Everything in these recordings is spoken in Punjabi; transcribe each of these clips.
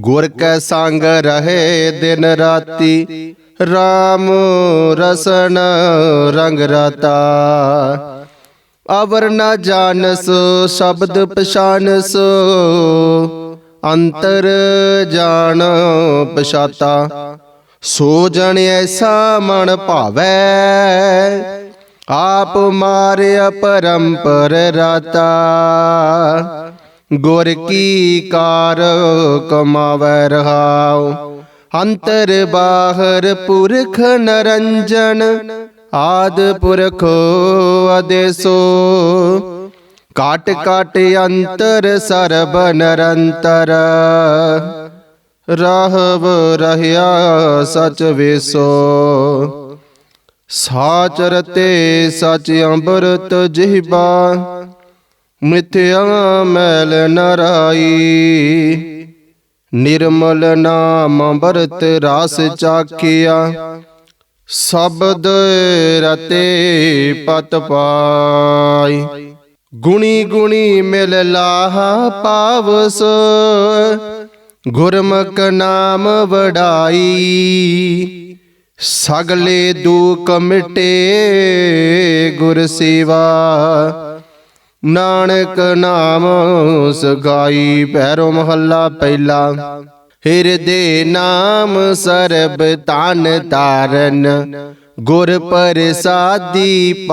ਗੁਰ ਕੈ ਸੰਗ ਰਹੇ ਦਿਨ ਰਾਤੀ RAM ਰਸਨ ਰੰਗ ਰਾਤਾ। ਅਵਰ ਨ ਜਾਣਸ, ਸ਼ਬਦ ਪਛਾਨਸ, ਅੰਤਰ ਜਾਣ ਪਛਾਤਾ। ਸੋ ਜਣ ਐਸਾ ਮਨ ਭਾਵੈ, ਆਪ ਮਾਰਿਆ ਪਰੰਪਰ ਰਾਤਾ। ਗੁਰ ਕੀ ਕਾਰ ਕਮਾਵੈ ਰਹਾਉ? ਅੰਤਰ ਬਾਹਰ ਪੁਰਖ ਨਰੰਜਨ ਆਦ ਪੁਰਖ ਅਦੇਸੋ। ਕਾਟ ਕਾਟ ਅੰਤਰ ਸਰਬ ਨਰੰਤਰ ਰਹਵ ਰਹਿਆ ਸਚ ਵੇਸੋ। ਸਾਚ ਰਤੇ ਸਚ ਅੰਬਰਤ ਜਿਹਬਾ ਮਿਥਿਆ ਮੈਲ ਨਰਾਈ। ਨਿਰਮਲ ਨਾਮ ਅੰਬਰਤ ਰਸ ਚਾਖਿਆ। ਸ਼ਬਦ ਰਤੇ ਪਤ ਪਾਈ। ਗੁਣੀ ਗੁਣੀ ਮਿਲ ਲਾਹਾ ਪਾਵਸ। ਗੁਰਮੁਖ ਨਾਮ ਵਡਾਈ। ਸਗਲੇ ਦੁਖ ਮਿਟੇ ਗੁਰ ਸੇਵਾ। ਨਾਨਕ ਨਾਮ ਸਗਾਈ ਪੈਰੋ ਮਹੱਲਾ ਪਹਿਲਾ। ਹਿਰਦੇ ਨਾਮ ਸਰਬ ਤਨ ਤਾਰਨ ਗੁਰ ਪ੍ਰਸਾਦੀ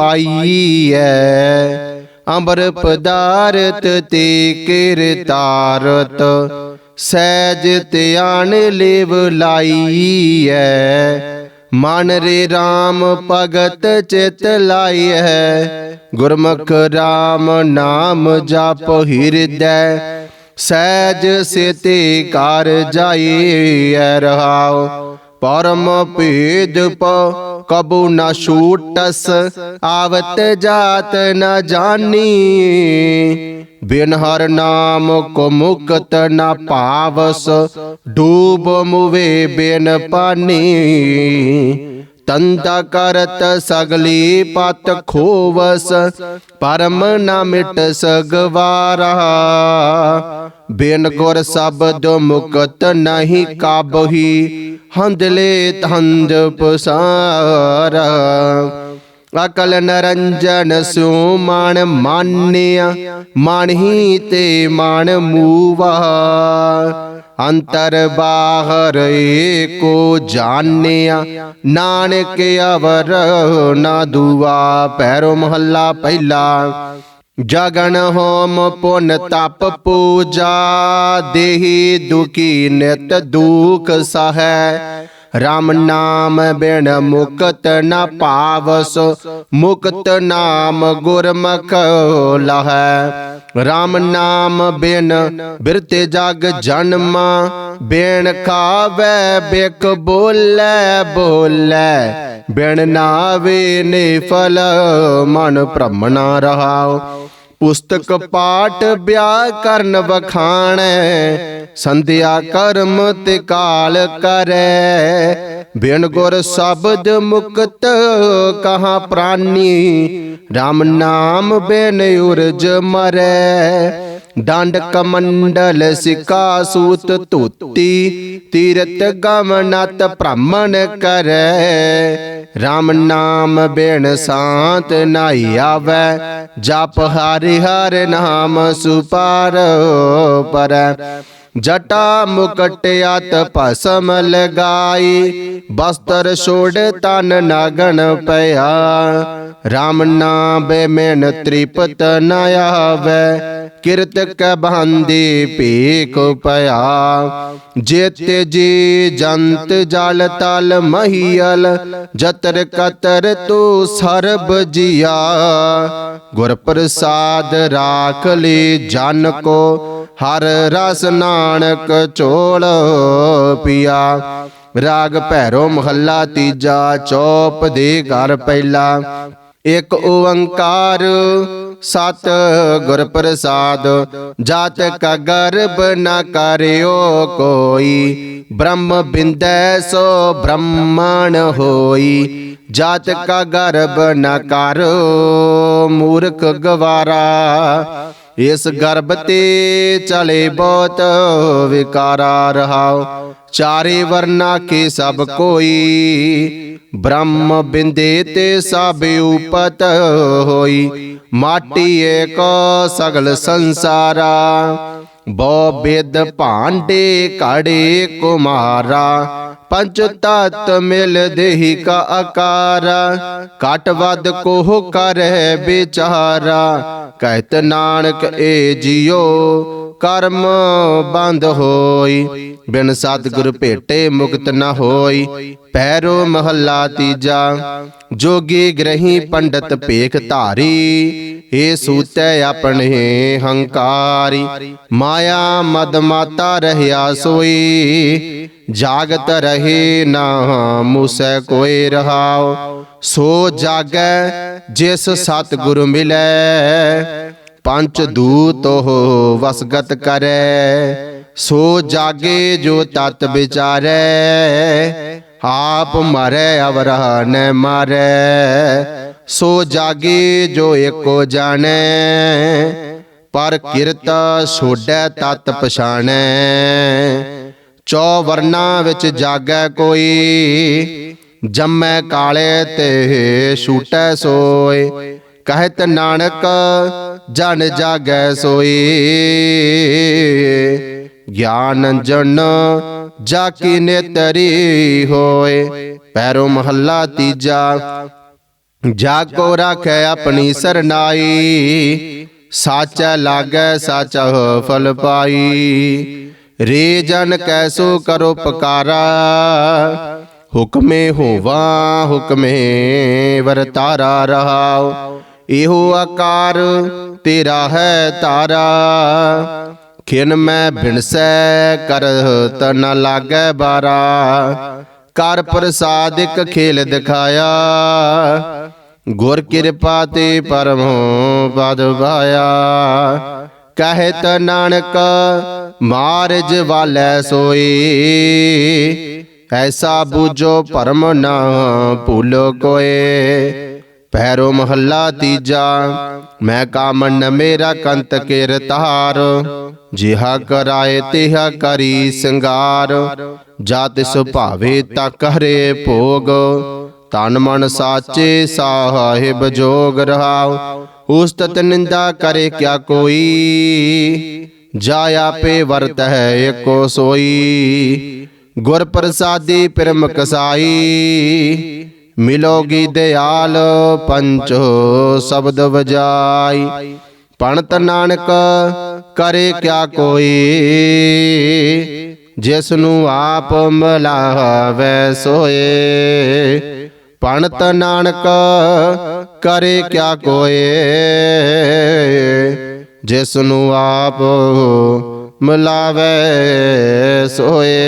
ਐ ਅੰਬਰ ਪਦਾਰਤ ਤੇ ਕਿਰਤਾਰਤ ਸਹਿਜ ਧਿਆਨ ਲੇਬ ਲਾਈ ਐ ਮਨ ਰੇ RAM ਭਗਤ ਚਿਤ ਹੈ। ਗੁਰਮੁਖ RAM ਨਾਮ ਜਪ ਹਿਰਦੈ। ਸਹਿਜ ਸੇਤੇ ਕਰ ਜਾਈ ਰਹਾਉ। ਪਰਮ ਭੇਦ ਪ ਕਬੂ ਨਾ ਛੂਟਸ, ਆਵਤ ਜਾਤ ਨਾ ਜਾਣੀ ਬਿਨ ਹਰ ਨਾਮ ਕੋ ਮੁਕਤ ਨਾ ਪਾਵਸ ਡੂਬ ਮੁਵੇ ਬਿਨ ਪਾਣੀ ਤੰਤਾ ਕਰਤ ਸਗਲੀ ਪਤ ਖੋਵਸ, ਪਰਮ ਨਾ ਮਿਟ ਸਗਵਾਰਾ। ਬਿਨ ਗੁਰ ਸ਼ਬਦ ਮੁਕਤ ਨਹੀਂ ਕਾਬਹੀ, ਹੰਦਲੇ ਤੰਦ ਪਸਾਰਾ। ਅਕਲ ਨਰੰਜਨ ਸੋ ਮਨ ਮਾਨਿਆ ਮਨ ਹੀ ਤੇ ਮਨ ਮੂਵਾ। ਅੰਤਰ ਬਾਹਰ ਏਕੋ ਜਾਣਿਆ। ਨਾਨਕ ਅਵਰ ਨਾ ਦੁਆ ਪੈਰੋ ਮਹੱਲਾ ਪਹਿਲਾ। ਜਗਨ ਹੋਮ ਪੁਨ ਤਪ ਪੂਜਾ, ਦੇਹੀ ਦੁਖੀ ਨਿਤ ਦੁਖ ਸਹੈ। RAM ਨਾਮ ਬਿਨ ਮੁਕਤ ਨ ਪਾਵਸ ਮੁਕਤ ਨਾਮ ਗੁਰਮੁਖ ਲਹੈ। RAM ਨਾਮ ਬਿਨ ਬਿਰਤੇ ਜਗ ਜਨਮ, ਬਿਨ ਖਾਵੇ ਬਿਕ ਬੋਲੇ ਬੋਲੇ। ਬਿਨ ਨਾਵੇ ਨੇ ਫਲ ਮਨ ਭ੍ਰਮਣਾ ਰਹਾਉ। ਪੁਸਤਕ ਪਾਠ ਵਿਆਹ ਕਰਨ ਵਖਾਣੈ, ਸੰਧਿਆ ਕਰਮ ਤੇ ਕਾਲ ਕਰੈ। ਬਿਨ ਗੁਰ ਸ਼ਬਦ ਮੁਕਤ ਕਹਾ ਪ੍ਰਾਨੀ RAM ਨਾਮ ਬਿਨ ਉਰਜ ਮਰੈ। ਡੰਡ ਕਮੰਡਲ ਸਿਕਾ ਸੂਤ ਧੋਤੀ, ਤੀਰਤ ਗਮਨਤ ਭ੍ਰਮਣ ਕਰੈ। RAM ਨਾਮ ਬਿਨ ਸਾਤ ਨਾਈ ਆਵੈ ਜਪ ਹਰਿ ਹਰਿ ਨਾਮ ਸੁਪਾਰ ਪਰ। ਜਟਾ ਮੁਕਟ ਅਤ ਭਸਮ ਲਗਾਈ। ਬਸਤਰ ਛੋੜ ਤਨ ਨਾਗਣ ਪਿਆ। RAM ਨਾਮ ਮੈਨ ਤ੍ਰਿਪਤ ਨ ਆਵੈ। ਕਿਰਤ ਕੈ ਬੰਦੀ ਭੀਖ ਪਿਆ। ਜਿਤ ਜੀ ਜੰਤ ਜਲ ਤਲ ਮਹੀਲ ਜਤਰ ਕਤਰ ਤੂ ਸਰਬ ਜੀਆ। ਗੁਰ ਪ੍ਰਸਾਦ ਰਾਖ ਲਈ ਜਨ ਕੋ, ਹਰ ਰਸ ਨਾਨਕ ਚੋਲ ਪਿਆ। ਰਾਗ ਭੈਰੋ ਮਹੱਲਾ ਤੀਜਾ ਚੌਪ ਦੇ ਘਰ ਪਹਿਲਾ। ਇਕ ਓੰਕਾਰ ਸਤ ਗੁਰ ਪ੍ਰਸਾਦ, ਜਾਤ ਕਾ ਗਰਬ ਨਾ ਕਰਿਓ ਕੋਈ। ਬ੍ਰਹਮ ਬਿੰਦੈ ਸੋ ਬ੍ਰਹਮਣ ਹੋਈ। ਜਾਤ ਕਾ ਗਰਬ ਨਾ ਕਰ, ਮੂਰਖ ਗਵਾਰਾ। ਇਸ ਗਰਭ ਤੇ ਚਲੇ ਬਹੁਤ ਵਿਕਾਰਾ ਰਹਾਉ ਚਾਰੇ ਵਰਨਾ ਕੇ ਸਭ ਕੋਈ। ਬ੍ਰਹਮ ਬਿੰਦੇ ਤੇ ਸਭ ਉਪਤ ਹੋਈ। ਮਾਟੀ ਏਕ ਸਗਲ ਸੰਸਾਰਾ। ਬੋ ਬੇਦ ਭਾਂਡੇ ਘੜੇ ਕੁਮਾਰਾ। ਪੰਚ ਤਤ ਮਿਲ ਦੇਹੀ ਕਾ ਆਕਾਰਾ। ਕਟ ਵਦ ਕੋਹ ਕਰੈ ਵਿਚਾਰਾ। ਕਹਿਤ ਨਾਨਕ ਏ ਜਿਉ ਕਰਮ ਬੰਦ ਹੋਈ। ਬਿਨ ਸਤਿਗੁਰ ਭੇਟੇ ਮੁਕਤ ਨ ਹੋਈ, ਪੈਰੋ ਮਹੱਲਾ ਤੀਜਾ, ਜੋਗੀ ਗ੍ਰਹੀ ਪੰਡਤ ਭੇਖ ਧਾਰੀ ਏ ਸੂਤੈ ਆਪਣੇ ਹੰਕਾਰੀ, ਮਾਇਆ ਮਦ ਮਾਤਾ ਰਹਿਆ ਸੋਈ, ਜਾਗਤ ਰਹੇ ਨਾ ਮੁਸੈ ਕੋਈ ਰਹਾਓ ਸੋ ਜਾਗੈ ਜਿਸ ਸਤਿਗੁਰ ਮਿਲੈ, ਪੰਚ ਦੂਤ ਹੋ ਵਸਗਤ ਕਰੈ। ਸੋ ਜਾਗੇ ਜੋ ਤਤ ਵਿਚਾਰੈ ਆਪ ਮਰੈ ਅਵਰਹ ਨ ਮਾਰੈ ਸੋ ਜਾਗੇ ਜੋ ਏਕੋ ਜਾਣੈ ਪਰ ਕਿਰਤ ਛੋੜੈ ਤਤ ਪਛਾਣੈ ਚੌ ਵਰਨਾ ਵਿੱਚ ਜਾਗੈ ਕੋਈ ਜੰਮੈ ਕਾਲੇ ਤੇ ਛੂਟੈ ਸੋਏ ਕਹਿਤ ਨਾਨਕ ਜਨ ਜਾਗੈ ਸੋਈ ਗਿਆਨ ਜਨ ਜਾ ਕੀ ਨੇਤਰੀ ਹੋਏ। ਪੈਰੋ ਮਹੱਲਾ ਤੀਜਾ, ਜਾ ਕੋ ਰਾਖੈ ਆਪਣੀ ਸਰਨਾਈ। ਸਾਚਾ ਲਾਗੈ, ਸਾਚਾ ਫਲ ਪਾਈ। ਰੇ ਜਨ ਕੈਸੋ ਕਰੋ ਪਕਾਰਾ। ਹੁਕਮੇ ਹੋਵਾ, ਹੁਕਮੇ ਵਰਤਾਰਾ ਰਹਾਉ। ਇਹੋ ਆਕਾਰ ਤੇਰਾ ਹੈ ਤਾਰਾ। ਖਿਨ ਮੈਂ ਬਿਨਸੈ ਕਰ ਨ ਲਾਗੈ ਬਾਰਾ। ਕਰ ਪ੍ਰਸਾਦਿਕ ਖੇਲ ਦਿਖਾਇਆ। ਗੁਰ ਕਿਰਪਾ ਤੇ ਪਰਮੋ ਪਦ ਪਾਇਆ ਕਹਿਤ ਨਾਨਕ, ਮਾਰਜ ਵਾਲੈ ਸੋਈ। ਐਸਾ ਬੂਝੋ ਭਰਮ ਨਾ ਭੂਲੋ ਕੋਏ। ਪੈਰੋ ਮਹੱਲਾ ਤੀਜਾ, ਮੈਂ ਕਾਮਨ ਮੇਰਾ ਕੰਤ ਕਿਰ ਜਿਹਾ ਕਰਾਏ ਤਿਹਾ ਕਰੀ ਸਿੰਗਾਰ ਜਾਤ ਸੁਭਾਵੇ ਤਾ ਕਰੇ ਭੋਗ, ਤਨ ਮਨ ਸਾਚੇ ਸਾਹਿਬ ਜੋਗ ਰਹਾਉ ਉਸਤਤ ਨਿੰਦਾ ਕਰੇ ਕਿਆ ਕੋਈ, ਜਾ ਆਪੇ ਵਰਤ ਹੈ ਏਕੋ ਸੋਈ, ਗੁਰ ਪ੍ਰਸਾਦੀ ਪਰਮ ਕਸਾਈ ਮਿਲੋਗੀ ਦਿਆਲ ਪੰਚੋ ਸ਼ਬਦ ਵਜਾਈ। ਪਣਤ ਨਾਨਕ ਕਰੇ ਕਿਆ ਕੋਈ? ਜਿਸ ਨੂੰ ਆਪ ਮਲਾਵੇ ਸੋਏ। ਪਣਤ ਨਾਨਕ ਕਰੇ ਕਿਆ ਕੋਏ ਜਿਸ ਨੂੰ ਆਪ ਮਿਲਾਵੇ ਸੋਏ।